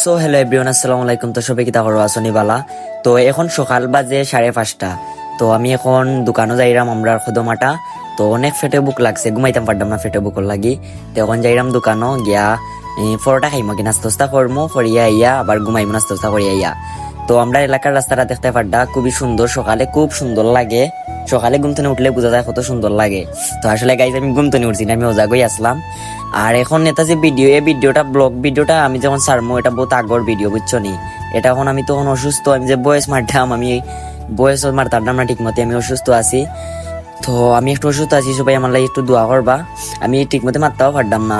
So hello everyone আসসালামু আলাইকুম তো সবাই কিতা করো আসনি বালা তো এখন সকাল বাজে সাড়ে পাঁচটা। তো আমি এখন দোকানও যাইরাম আমরা খদমাটা। তো অনেক ফেটে বুক লাগছে, ঘুমাইতাম পারতাম না ফেটে বুক লাগি। তো এখন যাইরাম দোকানও গিয়া পরোটা খাইমো কি নাস্তা করমো, করিয়া আইয়া, আবার ঘুমাইমো নাস্তা করিয়া ইয়া তো আমরা এলাকার রাস্তাটা দেখতে পারডা, খুবই সুন্দর, সকালে খুব সুন্দর লাগে। সকালে ঘুম থেকে উঠলে বোঝা যায় কত সুন্দর লাগে। তো আসলে গাইজ আমি ঘুম থেকে উঠছি না, আমি ওজাগই আসলাম। আর এখন এটা যে ভিডিও এই ভিডিওটা ব্লগ ভিডিওটা আমি যখন সারমো এটা বহুত আগর ভিডিও বুঝছ নি? এটা এখন আমি তখন অসুস্থ, আমি যে বয়স মারতাম, আমি বয়স মারতাম না ঠিক মতো আমি অসুস্থ আছি। তো আমি একটু অসুস্থ আছি, সবাই আমার লাগে একটু দোয়া করবা। আমি ঠিক মতো মারতেও পারতাম না।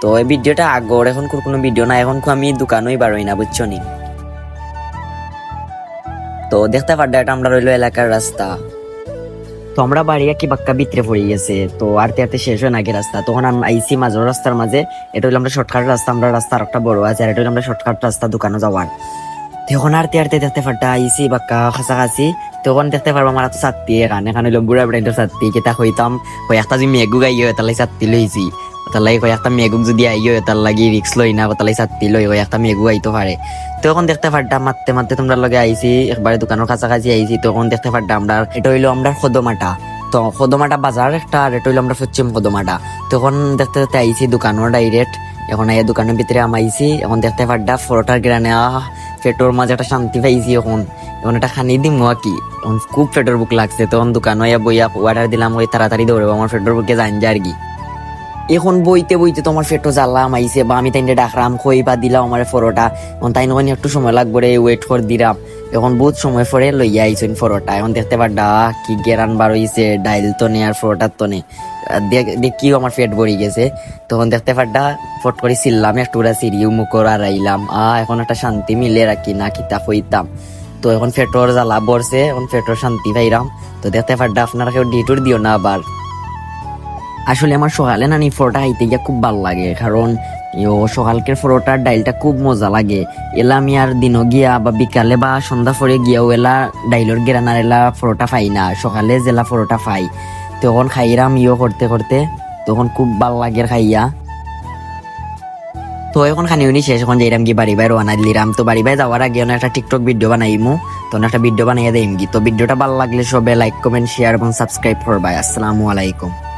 তো এই ভিডিওটা আগর, এখন কোনো ভিডিও না এখন আমি দোকানই বারোই না, বুঝছ নি? তো দেখতে পারডা এটা আমরা রইল এলাকার রাস্তা। তো আমরা বাড়ি কি বাক্কা ভিতরে পড়ে গেছে, তো আরতে আরতে শেষ হয় নাকি রাস্তা। তখন আমরা আইসি মাঝের রাস্তার মাঝে, এটা হলো আমরা শর্টকাট রাস্তা, আমরা রাস্তা আর একটা বড় আছে, আর এটা হলো আমরা শর্টকাট রাস্তা দোকানে যাওয়ার। তখন আরতে আরতে দেখতে পারটা আইসি বাক্কা কাছাকাছি তখন দেখতে পারব আমার তো চাত্তি এখানে এখানে বুড়া বুড়া চাত্তি কেতা হইতাম কয়েকটা যদি মেঘু গাইও তাহলে চাত্তি লইছি। তার লাগে কয়েকটা মেঘুক যদি আইও, তার লাগি রিক্স লই না তাহলে চাত্তি লই, কয়েকটা মেঘু আইতে পারে। তখন দেখতে পারতাম মারতে মারতে তোমরা লগে আইছি, একবারে দোকানের কাছাকাছি আইছি তখন দেখতে পারতাম আমরা, এটা হইল আমরা সদমাটা। তো সদমাটা বাজার একটা, আর এটা হইল আমরা পশ্চিম সদমাটা। তখন দেখতে দেখতে আইছি দোকানের ডাইরেক্ট এখন এই দোকানের ভিতরে আমি আইছি, এখন দেখতে পারটা ফটোটার গ্রানে, আহ পেটোর মাঝে একটা শান্তি পাইছি এখন। এখন এটা খানি দিম কি? এখন খুব পেটোর বুক লাগছে তখন দোকানে বইয়া অর্ডার দিলাম ওই তাড়াতাড়ি দৌড়বো, আমার পেটোর বুকে জান যা আর কি। এখন বইতে বইতে তোমার ফেটো জ্বালাম আইছে বা আমি তাইনে ডাকরাম খই বা দিলাম আমার ফরোটা তাই নয় একটু সময় লাগবে রে ওয়েট করে দিলাম এখন বহুত সময় পরে লইয়া আইছেন ফরোটা এখন দেখতে পারডা কি গেরান বার হইছে, ডাইল তো নে আর ফরোটার তো নে। দেখিও আমার পেট ভরি গেছে। তখন দেখতে পারডা ফট করে ছিললাম একটু সিঁড়িও মুখর আর আইলাম আ, এখন একটা শান্তি মিলে রাখি, না কিতা হইতাম তো এখন ফেটোর জ্বালা বরছে, এখন ফেটোর শান্তি পাইরাম। তো দেখতে পারডা আপনারা কেউ ডিটুর দিও না আবার। আসলে আমার সকালে না নি ফোরোটা খাইতে গিয়ে খুব ভালো লাগে, কারণ ও সকালকের ফোরোটার ডাইলটা খুব মজা লাগে। এলা আমি আর দিনও গিয়া বা বিকালে বা সন্ধ্যা পরে গিয়াও এলা ডাইলর গেরানার এলা ফোরোটা পাই না, সকালে জেলা ফোরোটা পাই। তখন খাইরাম ইয়ে করতে করতে, তখন খুব ভালো লাগে খাইয়া। তো এখন খানি উনি শেষ, এখন যাইরাম কি বাড়ি বাই রওনা দিলাম। তো বাড়ি বাই যাওয়ার আগে একটা টিকটক ভিডিও বানাইমু, তো একটা ভিডিও বানাইয়া দেইম কি তো ভিডিওটা ভালো লাগলে সবে লাইক কমেন্ট শেয়ার এবং সাবস্ক্রাইব করবাই। আসসালামু আলাইকুম।